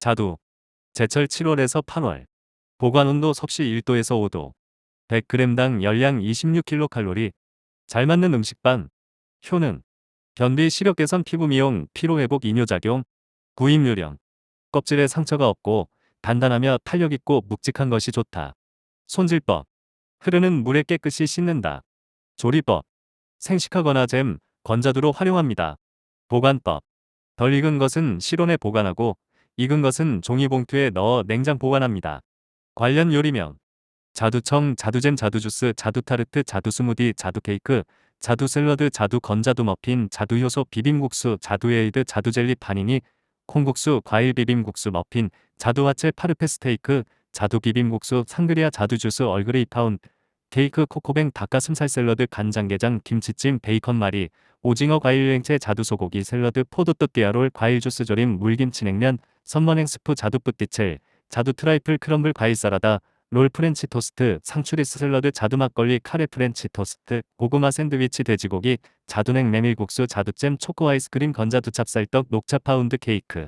자두. 제철 7월에서 8월. 보관 온도 섭씨 1도에서 5도. 100g당 열량 26kcal. 잘 맞는 음식반. 효능. 변비 시력 개선 피부 미용 피로 회복 이뇨작용. 구입 요령. 껍질에 상처가 없고 단단하며 탄력 있고 묵직한 것이 좋다. 손질법. 흐르는 물에 깨끗이 씻는다. 조리법. 생식하거나 잼, 건자두로 활용합니다. 보관법. 덜 익은 것은 실온에 보관하고 익은 것은 종이봉투에 넣어 냉장 보관합니다. 관련 요리명. 자두청, 자두잼, 자두주스, 자두타르트, 자두스무디, 자두케이크, 자두샐러드, 자두건자두 머핀, 자두효소 비빔국수, 자두에이드, 자두젤리 파니니, 콩국수, 과일 비빔국수 머핀, 자두화채 파르페 스테이크, 자두비빔국수, 상그리아 자두주스 얼그레이 파운, 케이크 코코뱅 닭가슴살 샐러드 간장게장 김치찜 베이컨 말이 오징어 과일 냉채 자두소고기 샐러드 포도떡 디아롤 과일 주스 조림 물김치 냉면 선머냉 스프 자두뿌띠첼 자두 트라이플 크럼블 과일 사라다 롤 프렌치 토스트 상추리스 샐러드 자두 막걸리 카레 프렌치 토스트 고구마 샌드위치 돼지고기 자두냉 메밀국수 자두잼 초코 아이스크림 건자두 찹쌀떡 녹차 파운드 케이크